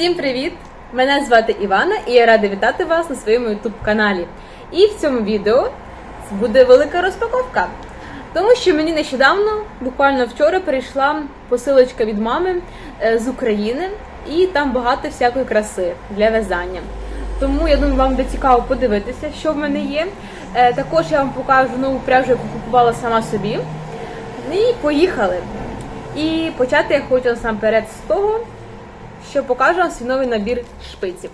Всім привіт! Мене звати Івана і я рада вітати вас на своєму YouTube каналі. І в цьому відео буде велика розпаковка. Тому що мені нещодавно, буквально вчора, прийшла посилочка від мами е, з України, і там багато всякої краси для в'язання. Тому я думаю, вам буде цікаво подивитися, що в мене є. Е, Також я вам покажу нову пряжу, яку купувала сама собі. І поїхали. І почати я хочу насамперед з того, що покажу вам свій новий набір шпиців.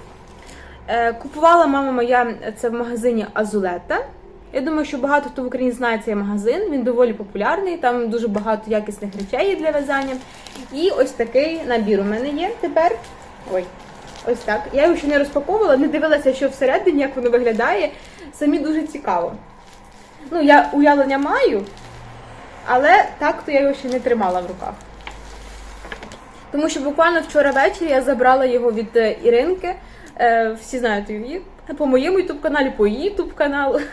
Е, Купувала мама моя це в магазині Азулета. Я думаю, що багато хто в Україні знає цей магазин. Він доволі популярний, там дуже багато якісних речей є для в'язання. І ось такий набір у мене є тепер. Ой, ось так. Я його ще не розпаковувала, не дивилася, що всередині, як воно виглядає. Самі дуже цікаво. Ну, я уявлення маю, але так то я його ще не тримала в руках. Тому що буквально вчора ввечері я забрала його від е, Іринки. Е, Всі знають її по моєму ютуб каналі, по її ютуб каналу.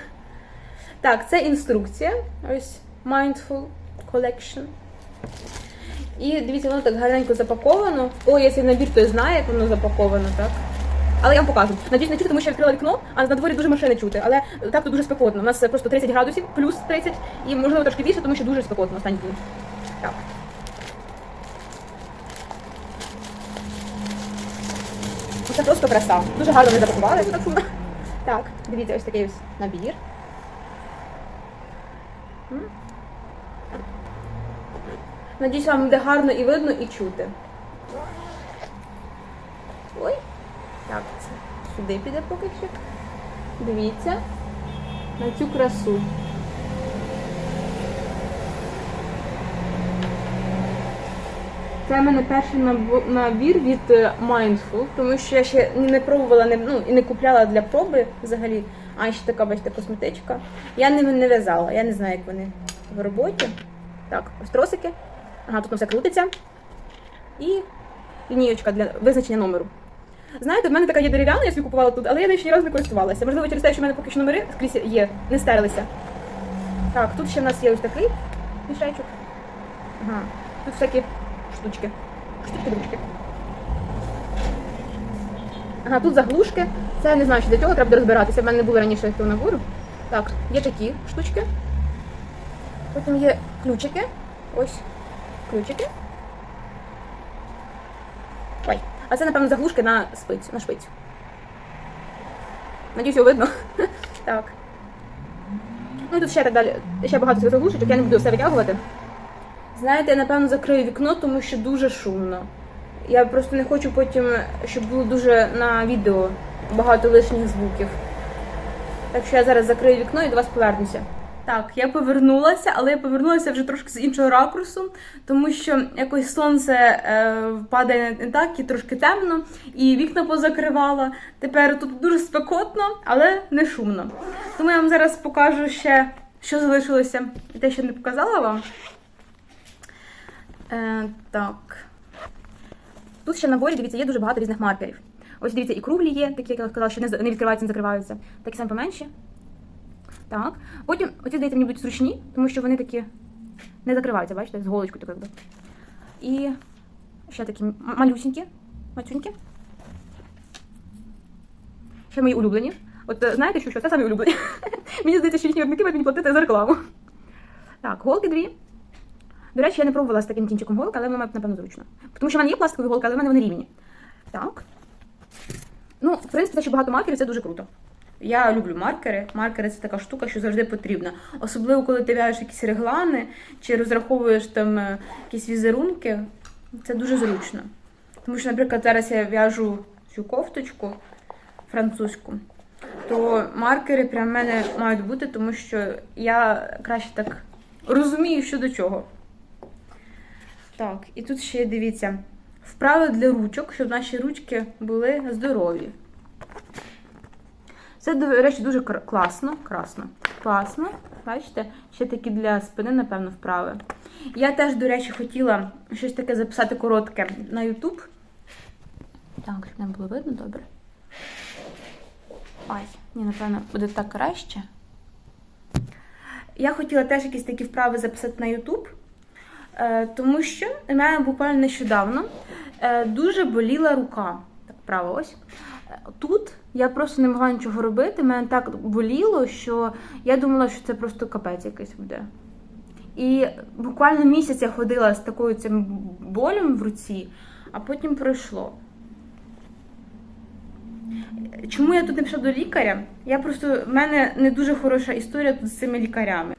Так, це інструкція. Ось Mindful Collection. І дивіться, воно так гарненько запаковано. О, я цей набір, той знає, як воно запаковано, так? Але я вам покажу. Надіюсь, не чути, тому що я відкрила вікно, а на дворі дуже машини чути. Але так тут дуже спекотно. У нас просто 30 градусів, плюс 30, і можливо трошки більше, тому що дуже спекотно останні дні. Так. Просто краса. Дуже гарно вони запакували. Так, дивіться, ось такий ось набір. Надіюсь, вам буде гарно і видно, і чути. Ой, так, це сюди піде поки що. Дивіться на цю красу. Це в мене перший набір від е, Mindful, тому що я ще не пробувала не, ну, і не купляла для проби взагалі. А ще така, бачите, косметичка. Я ними не в'язала, я не знаю, як вони в роботі. Так, ось тросики. Ага, тут все крутиться. І лінієчка для визначення номеру. Знаєте, в мене така є дерев'яна, я собі купувала тут, але я ще ні разу не користувалася. Можливо, через те, що в мене поки що номери скрізь є, не стерлися. Так, тут ще в нас є ось такий мішечок. Ага, тут всякі штучки. Штучки-дручки. Ага, тут заглушки. Це я не знаю, що для цього треба розбиратися. В мене не було раніше цього набору. Так, є такі штучки. Потім є ключики. Ось ключики. Ой. А це, напевно, заглушки на спицю, на шпицю. Надіюсь, його видно. так. Ну і тут ще так далі. Ще багато цих заглушечок, я не буду все витягувати. Знаєте, я напевно закрию вікно, тому що дуже шумно. Я просто не хочу потім, щоб було дуже на відео багато лишніх звуків. Так що я зараз закрию вікно і до вас повернуся. Так, я повернулася, але я повернулася вже трошки з іншого ракурсу, тому що якось сонце е, падає не так і трошки темно, і вікна позакривала. Тепер тут дуже спекотно, але не шумно. Тому я вам зараз покажу ще, що залишилося, і те, що не показала вам. Е, так. Тут ще на наборі, дивіться, є дуже багато різних маркерів. Ось дивіться, і круглі є, такі, як я сказала, що не, відкриваються, не закриваються. Такі самі поменші. Так. Потім, оці, здається, мені будуть зручні, тому що вони такі не закриваються, бачите, з голочкою такою. І ще такі малюсінькі, мацюнькі. Ще мої улюблені. От е, знаєте, що, що це самі улюблені. мені здається, що їхні виробники мають мені платити за рекламу. Так, голки дві. До речі, я не пробувала з таким кінчиком голки, але воно, напевно, зручно. Тому що в мене є пластикові голки, але в мене вони рівні. Так. Ну, в принципі, те, що багато маркерів, це дуже круто. Я люблю маркери. Маркери це така штука, що завжди потрібна. Особливо, коли ти в'яжеш якісь реглани чи розраховуєш там е, якісь візерунки. Це дуже зручно. Тому що, наприклад, зараз я в'яжу цю кофточку французьку, то маркери прям в мене мають бути, тому що я краще так розумію, що до чого. Так, і тут ще дивіться. Вправи для ручок, щоб наші ручки були здорові. Це, до речі, дуже класно. Красно. Класно. Бачите? Ще такі для спини, напевно, вправи. Я теж, до речі, хотіла щось таке записати коротке на YouTube. Так, щоб не було видно добре. Ой, ні, напевно, буде так краще. Я хотіла теж якісь такі вправи записати на YouTube, тому що в мене буквально нещодавно е, дуже боліла рука. права ось. Е, Тут я просто не могла нічого робити. Мене так боліло, що я думала, що це просто капець якийсь буде. І буквально місяць я ходила з такою цим болем в руці, а потім пройшло. Чому я тут не пішла до лікаря? Я просто в мене не дуже хороша історія тут з цими лікарями.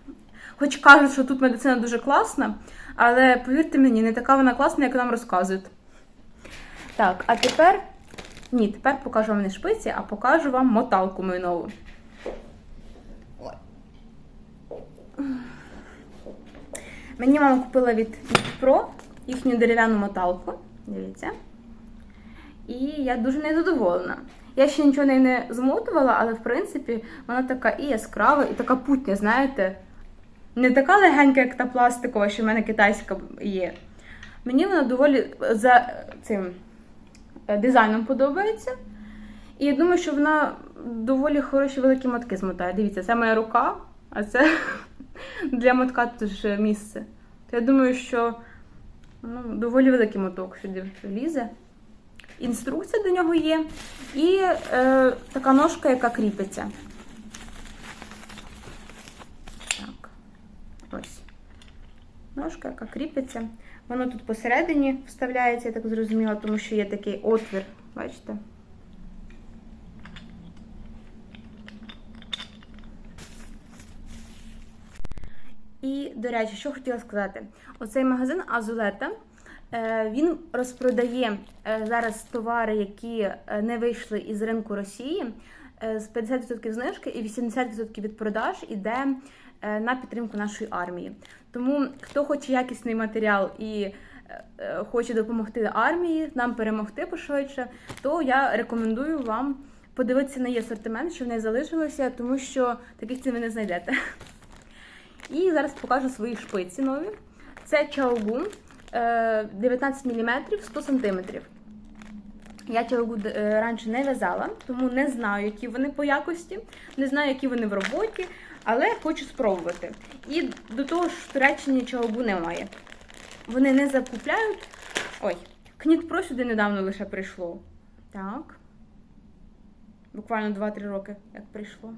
Хоч кажуть, що тут медицина дуже класна, але повірте мені, не така вона класна, як нам розказують. Так, а тепер. Ні, тепер покажу вам не шпиці, а покажу вам моталку мою нову. Мені мама купила від Pro їхню дерев'яну моталку. Дивіться. І я дуже нею задоволена. Я ще нічого не змотувала, але в принципі вона така і яскрава, і така путня, знаєте. Не така легенька, як та пластикова, що в мене китайська є. Мені вона доволі за цим е, дизайном подобається. І я думаю, що вона доволі хороші великі мотки змотає. Дивіться, це моя рука, а це для мотка тут ж місце. То я думаю, що ну, доволі великий моток сюди лізе. Інструкція до нього є. І е, така ножка, яка кріпиться. Так. Ось. Ножка, яка кріпиться. Воно тут посередині вставляється, я так зрозуміла, тому що є такий отвір, бачите? І, до речі, що хотіла сказати: оцей магазин Азулета. е, Він розпродає е, зараз товари, які е, не вийшли із ринку Росії з 50% знижки і 80% від продаж іде на підтримку нашої армії. Тому хто хоче якісний матеріал і е, е, хоче допомогти армії, нам перемогти пошвидше, то я рекомендую вам подивитися на її асортимент, що в неї залишилося, тому що таких цін ви не знайдете. І зараз покажу свої шпиці нові. Це Чаогун е, 19 мм 100 см. Я чаогу е, раніше не в'язала, тому не знаю, які вони по якості, не знаю, які вони в роботі, але хочу спробувати. І до того ж, в Туреччині чаогу немає. Вони не закупляють. Ой, Кніт Про сюди недавно лише прийшло. Так. Буквально 2-3 роки, як прийшло.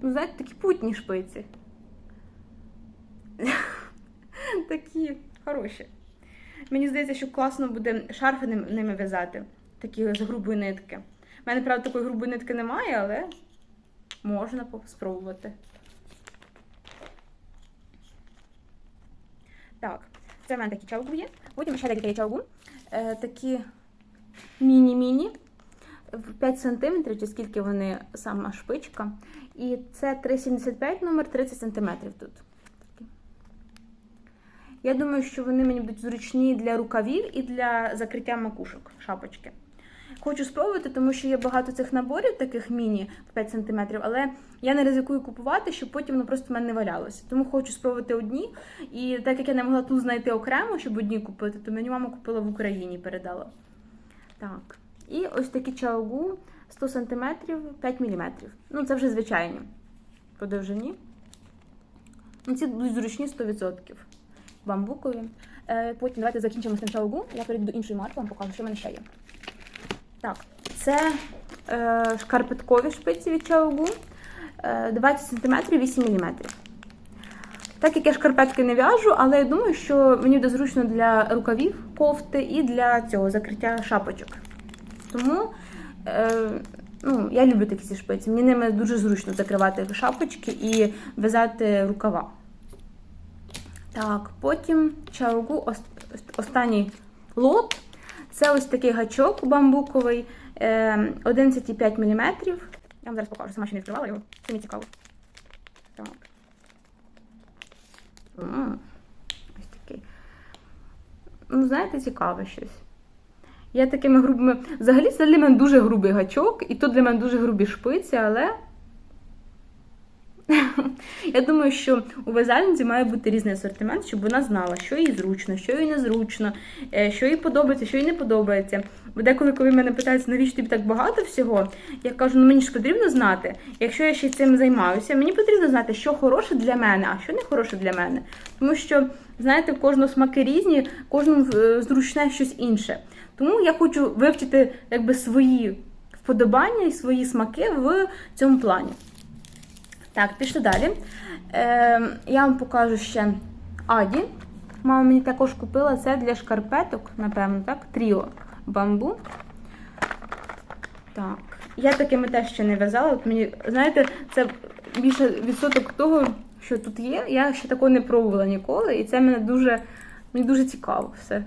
Ну, знаєте, такі путні шпиці. Такі хороші. Мені здається, що класно буде шарфи ними в'язати. Такі з грубої нитки. У мене, правда, такої грубої нитки немає, але можна спробувати. Так, це в мене такі чалгу є. Потім ще є чалгу. Е, такі міні-міні. В 5 см, чи скільки вони сама шпичка. І це 3,75 номер 30 см тут. Я думаю, що вони мені будуть зручні для рукавів і для закриття макушок, шапочки. Хочу спробувати, тому що є багато цих наборів, таких міні 5 см, але я не ризикую купувати, щоб потім воно просто в мене не валялося. Тому хочу спробувати одні. І так як я не могла тут знайти окремо, щоб одні купити, то мені мама купила в Україні передала. Так. І ось такі чаугу 100 см 5 мм. Ну, це вже звичайні по довжині. Ну, ці будуть зручні 100%. Бамбукові. Е, потім давайте закінчимо з тим чаугу. Я перейду до іншої марки, вам покажу, що в мене ще є. Так, це е, шкарпеткові шпиці від чаугу. Е, 20 см 8 мм. Так як я шкарпетки не в'яжу, але я думаю, що мені буде зручно для рукавів кофти і для цього закриття шапочок. Тому е, ну, я люблю такі ці шпиці. Мені ними дуже зручно закривати шапочки і в'язати рукава. Так, потім чаугу ос- останній лот. Це ось такий гачок бамбуковий е, 11,5 мм. Я вам зараз покажу, сама ще не відкривала його. Це мені цікаво. Так. М, Ось такий. Ну, знаєте, цікаве щось. Я такими грубими. Взагалі, це для мене дуже грубий гачок, і тут для мене дуже грубі шпиці, але. Я думаю, що у вязальниці має бути різний асортимент, щоб вона знала, що їй зручно, що їй незручно, е, що їй подобається, що їй не подобається. Бо деколи, коли мене питають, навіщо тобі так багато всього, я кажу, ну мені ж потрібно знати. Якщо я ще цим займаюся, мені потрібно знати, що хороше для мене, а що не хороше для мене. Тому що, знаєте, в кожного смаки різні, кожному е, зручне щось інше. Тому я хочу вивчити якби свої вподобання і свої смаки в цьому плані. Так, пішли далі. Е, я вам покажу ще Аді. Мама мені також купила це для шкарпеток, напевно, так? Тріо бамбу. Так. Я такими теж ще не в'язала. От мені, знаєте, це більше відсоток того, що тут є. Я ще такого не пробувала ніколи, і це мене дуже, мені дуже цікаво все.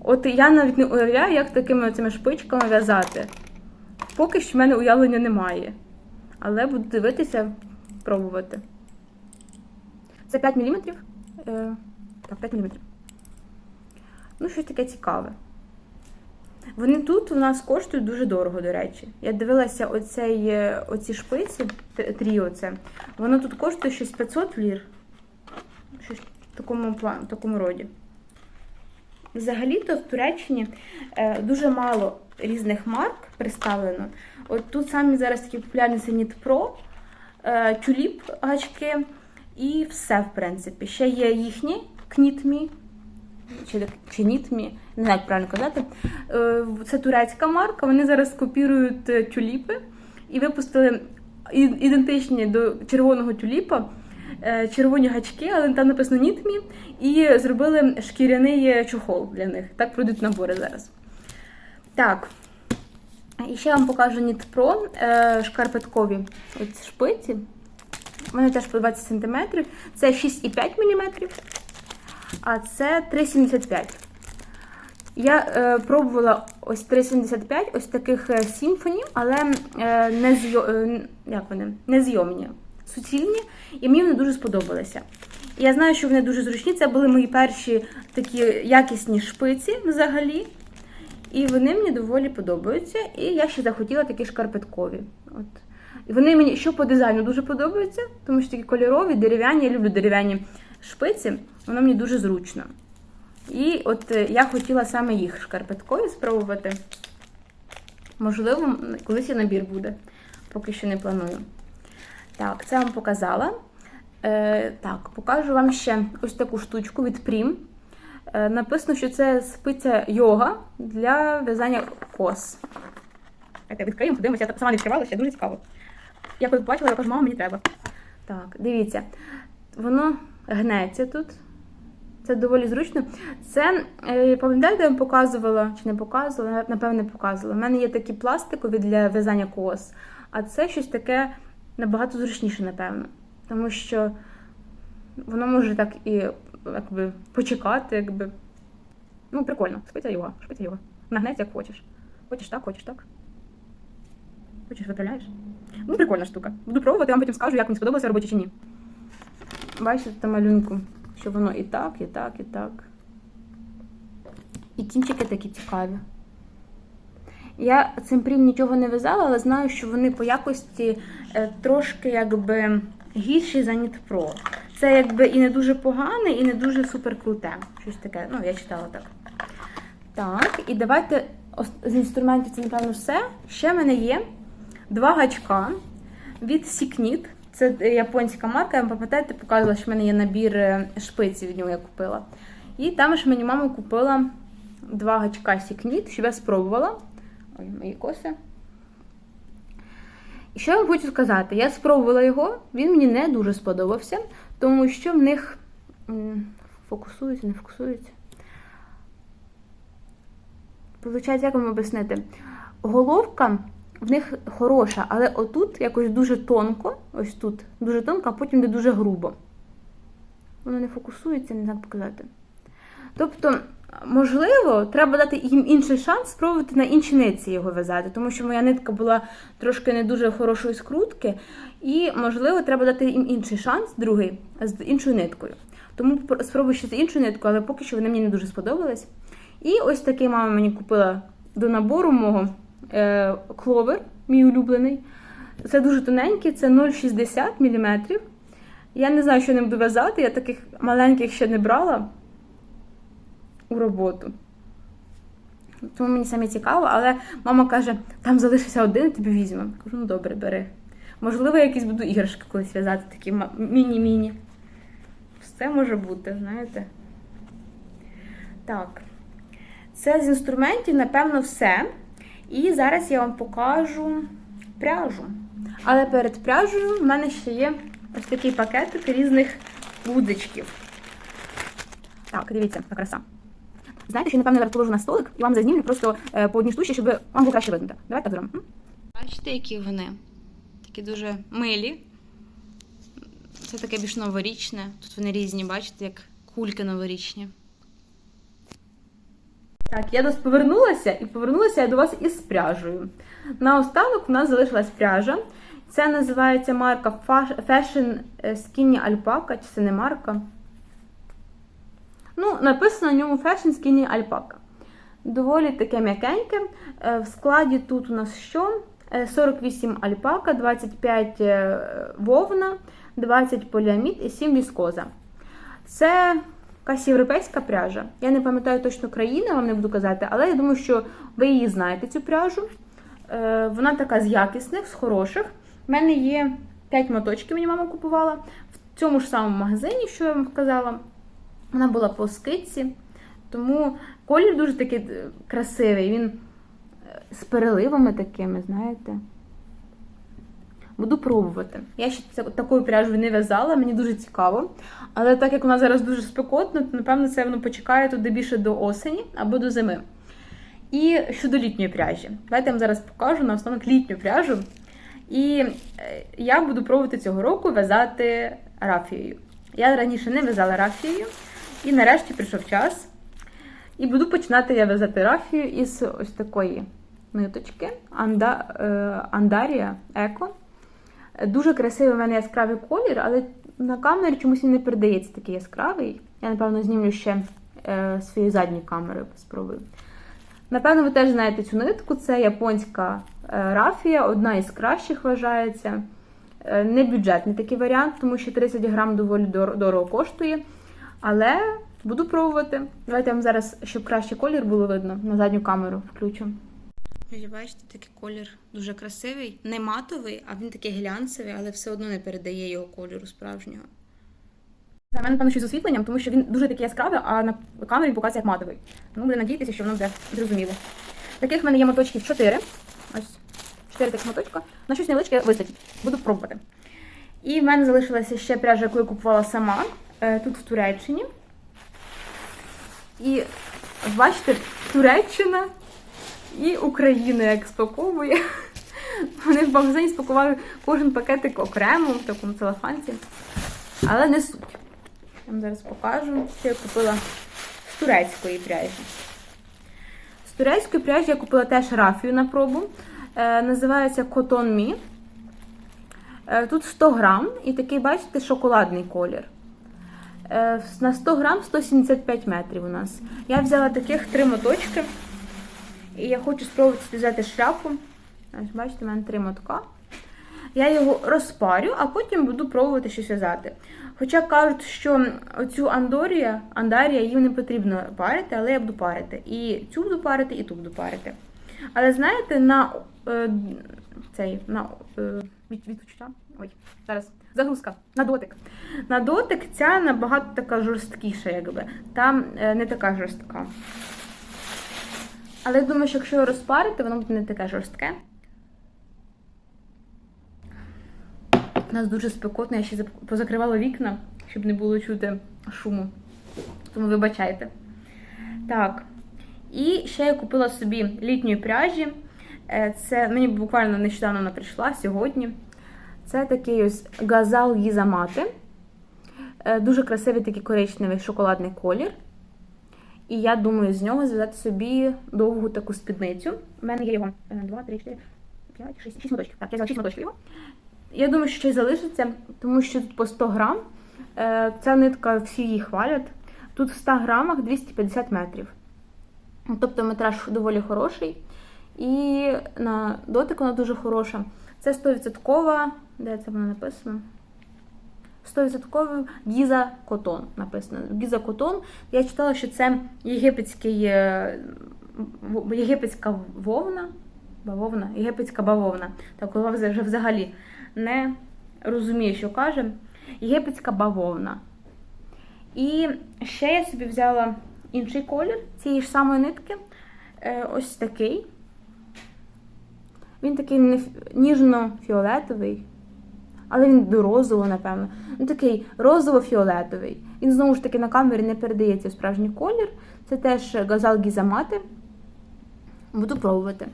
От я навіть не уявляю, як такими цими шпичками в'язати. Поки що в мене уявлення немає. Але буду дивитися, пробувати. Це 5 мм. Е, так, 5 мм. Ну, щось таке цікаве. Вони тут у нас коштують дуже дорого, до речі. Я дивилася оцей, е, оці шпиці, тріо це. Воно тут коштує щось 500 лір. Щось в такому, в такому роді. Взагалі-то в Туреччині е, дуже мало різних марк представлено. От тут самі зараз такі популярні це Knit Pro, е, Tulip гачки і все, в принципі. Ще є їхні Knit.me, чи, чи Knit.me, не знаю, як правильно казати. Е, Це турецька марка. Вони зараз копірують е, тюліпи і випустили ідентичні до червоного тюліпа. Червоні гачки, але там написано Нітмі, і зробили шкіряний чохол для них. Так пройдуть набори зараз. Так. І ще вам покажу Pro е, шкарпеткові от шпиці. Вони теж по 20 см. Це 6,5 мм, а це 3,75 Я е, пробувала ось 3,75, ось таких е, сімфонів, але е, не, е, незйомні, суцільні, і мені вони дуже сподобалися. Я знаю, що вони дуже зручні. Це були мої перші такі якісні шпиці взагалі. І вони мені доволі подобаються. І я ще захотіла такі шкарпеткові. От. І вони мені що по дизайну дуже подобаються, тому що такі кольорові, дерев'яні, я люблю дерев'яні шпиці, воно мені дуже зручно. І от е, я хотіла саме їх шкарпеткові спробувати. Можливо, колись і набір буде, поки що не планую. Так, це вам показала. Е, так, покажу вам ще ось таку штучку від Prim. Е, написано, що це спиця йога для в'язання кос. Давайте відкриємо, подивимося, я сама не відкривала, ще дуже цікаво. Я коли побачила, я кажу, мама, мені треба. Так, дивіться, воно гнеться тут. Це доволі зручно. Це, е, пам'ятаєте, я вам показувала, чи не показувала, напевне, показувала. У мене є такі пластикові для в'язання кос, а це щось таке набагато зручніше, напевно. Тому що воно може так і якби, почекати, якби. Ну, прикольно. Спиця його, шпиця його. Нагнеться, як хочеш. Хочеш так, хочеш так. Хочеш, виправляєш? Ну, прикольна штука. Буду пробувати, я вам потім скажу, як мені сподобалося робоче чи ні. Бачите, там малюнку, що воно і так, і так, і так. І кінчики такі цікаві. Я цим прім нічого не в'язала, але знаю, що вони по якості е, трошки якби гірші за Pro. Це якби і не дуже погане, і не дуже супер круте. Щось таке. Ну, я читала так. Так, і давайте з інструментів це, напевно, все. Ще в мене є два гачка від Сікніт. Це японська марка, я пам'ятаєте, показувала, що в мене є набір е, шпиці від нього я купила. І там ж мені мама купила два гачка Сікніт, щоб я спробувала. Ой, мої коси. І що я вам хочу сказати? Я спробувала його, він мені не дуже сподобався, тому що в них фокусується, не фокусується. Получається, як вам об'яснити? Головка в них хороша, але отут якось дуже тонко, ось тут дуже тонко, а потім де дуже грубо. Воно не фокусується, не знаю показати. Тобто, можливо, треба дати їм інший шанс спробувати на іншій нитці його в'язати, тому що моя нитка була трошки не дуже хорошої скрутки, і, можливо, треба дати їм інший шанс, другий, з іншою ниткою. Тому пр- спробую ще з іншою ниткою, але поки що вони мені не дуже сподобались. І ось такий мама мені купила до набору мого е, кловер, мій улюблений. Це дуже тоненький, це 0,60 мм. Я не знаю, що ним буду в'язати, я таких маленьких ще не брала у роботу. Тому мені саме цікаво, але мама каже, там залишився один, тобі візьмемо. Кажу, ну добре, бери. Можливо, я якісь буду іграшки колись в'язати, такі міні-міні. Все може бути, знаєте. Так. Це з інструментів, напевно, все. І зараз я вам покажу пряжу. Але перед пряжею в мене ще є ось такий пакетик різних вудочків. Так, дивіться, яка краса. Знаєте, що я, напевно, зараз положу на столик і вам зазнімлю просто е, по одній штучці, щоб вам було краще видно. Давайте так зробимо. Бачите, які вони? Такі дуже милі. Це таке більш новорічне. Тут вони різні, бачите, як кульки новорічні. Так, я дос повернулася і повернулася я до вас із пряжею. Наостанок у нас залишилась пряжа. Це називається марка Fashion Skinny Alpaca, чи це не марка? Ну, написано на ньому Fashion Skinny Alpaca. Доволі таке м'якеньке. Е, В складі тут у нас що? Е, 48 альпака, 25 е, вовна, 20 поліамід і 7 віскоза. Це якась європейська пряжа. Я не пам'ятаю точно країни, вам не буду казати, але я думаю, що ви її знаєте, цю пряжу. Е, Вона така з якісних, з хороших. У мене є 5 моточків, мені мама купувала. В цьому ж самому магазині, що я вам казала. Вона була по скидці. Тому колір дуже такий е, красивий. Він е, з переливами такими, знаєте. Буду пробувати. Я ще такою пряжою не в'язала, мені дуже цікаво. Але так як нас зараз дуже спекотно, то напевно це воно почекає туди більше до осені або до зими. І щодо літньої пряжі. Давайте я вам зараз покажу на останок літню пряжу. І е, я буду пробувати цього року в'язати рафією. Я раніше не в'язала рафією, і нарешті прийшов час. І буду починати я в'язати рафію із ось такої ниточки Анда, е, Андарія Еко. Дуже красивий в мене яскравий колір, але на камері чомусь він не передається такий яскравий. Я, напевно, знімлю ще е, свої задні камери, спробую. Напевно, ви теж знаєте цю нитку. Це японська е, рафія, одна із кращих вважається. Не бюджетний такий варіант, тому що 30 грам доволі дор- дорого коштує. Але буду пробувати. Давайте я вам зараз, щоб краще колір було видно, на задню камеру включу. Ви бачите, такий колір дуже красивий, не матовий, а він такий глянцевий, але все одно не передає його кольору справжнього. За мене, напевно, щось з освітленням, тому що він дуже такий яскравий, а на камері показує як матовий. Ну, буду надіятися, що воно буде зрозуміло. Таких в мене є моточків 4. Ось 4 таких моточка. На щось невеличке вистачить. Буду пробувати. І в мене залишилася ще пряжа, яку я купувала сама тут в Туреччині. І бачите, Туреччина і Україна як спаковує. Вони в магазині спакували кожен пакетик окремо в такому целофанці. Але не суть. Я вам зараз покажу, що я купила з турецької пряжі. З турецької пряжі я купила теж рафію на пробу. Е, називається Cotton Me. Е, тут 100 грам і такий, бачите, шоколадний колір. Е, на 100 грам 175 метрів у нас. Я взяла таких три моточки. І я хочу спробувати взяти шляпу. Бачите, у мене три мотка. Я його розпарю, а потім буду пробувати щось в'язати. Хоча кажуть, що оцю андорія, андарія її не потрібно парити, але я буду парити. І цю буду парити, і ту буду парити. Але знаєте, на е, цей на е, від. Ой, зараз загрузка на дотик. На дотик ця набагато така жорсткіша, якби. Там е, не така жорстка. Але я думаю, що якщо його розпарити, воно буде не таке жорстке. У нас дуже спекотно, я ще позакривала вікна, щоб не було чути шуму. Тому вибачайте. Так. І ще я купила собі літньої пряжі. Е, Це мені буквально нещодавно вона прийшла сьогодні. Це такий ось газал Їзамати. Е, Дуже красивий такий коричневий шоколадний колір. І я думаю з нього зв'язати собі довгу таку спідницю. У мене є його 2, 3, 4, 5, 6, 6 моточків. Так, я взяла 6 моточків його. Я думаю, що щось залишиться, тому що тут по 100 грам. Е, Ця нитка всі її хвалять. Тут в 100 грамах 250 метрів. Тобто метраж доволі хороший. І на дотик вона дуже хороша. Це 100%, де це воно написано? 100% Гіза Котон написано. Гіза Котон. Я читала, що це єгипетський, е, єгипетська вовна. Бавовна, єгипетська бавовна. Так, голова вже взагалі не розуміє, що каже. Єгипетська бавовна. І ще я собі взяла інший колір цієї ж самої нитки. Е, ось такий. Він такий ніжно-фіолетовий, але він до розового, напевно. Ну, такий розово-фіолетовий. Він знову ж таки на камері не передається справжній колір. Це теж газал Гізамати. Буду пробувати.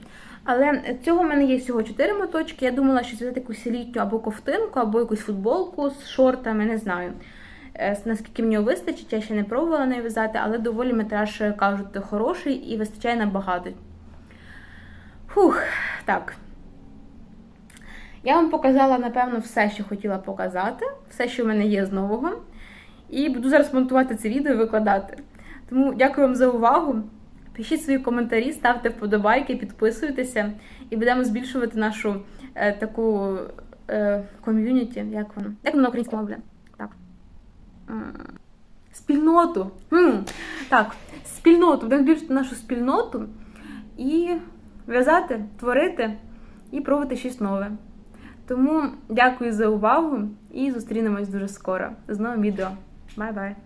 Але цього в мене є всього 4 моточки. Я думала, що взяти якусь літню або ковтинку, або якусь футболку з шортами, не знаю. Е, Наскільки мені вистачить, я ще не пробувала нею в'язати, але доволі метраж е, кажуть хороший і вистачає набагато. Фух, так. Я вам показала, напевно, все, що хотіла показати, все, що в мене є з нового. І буду зараз монтувати це відео і викладати. Тому дякую вам за увагу. Пишіть свої коментарі, ставте вподобайки, підписуйтеся, і будемо збільшувати нашу е, таку е, ком'юніті. Як воно? Як воно українському мові? Так. Спільноту. М, Так, спільноту. Будемо збільшити нашу спільноту і в'язати, творити і пробувати щось нове. Тому дякую за увагу і зустрінемось дуже скоро з новим відео. Бай-бай!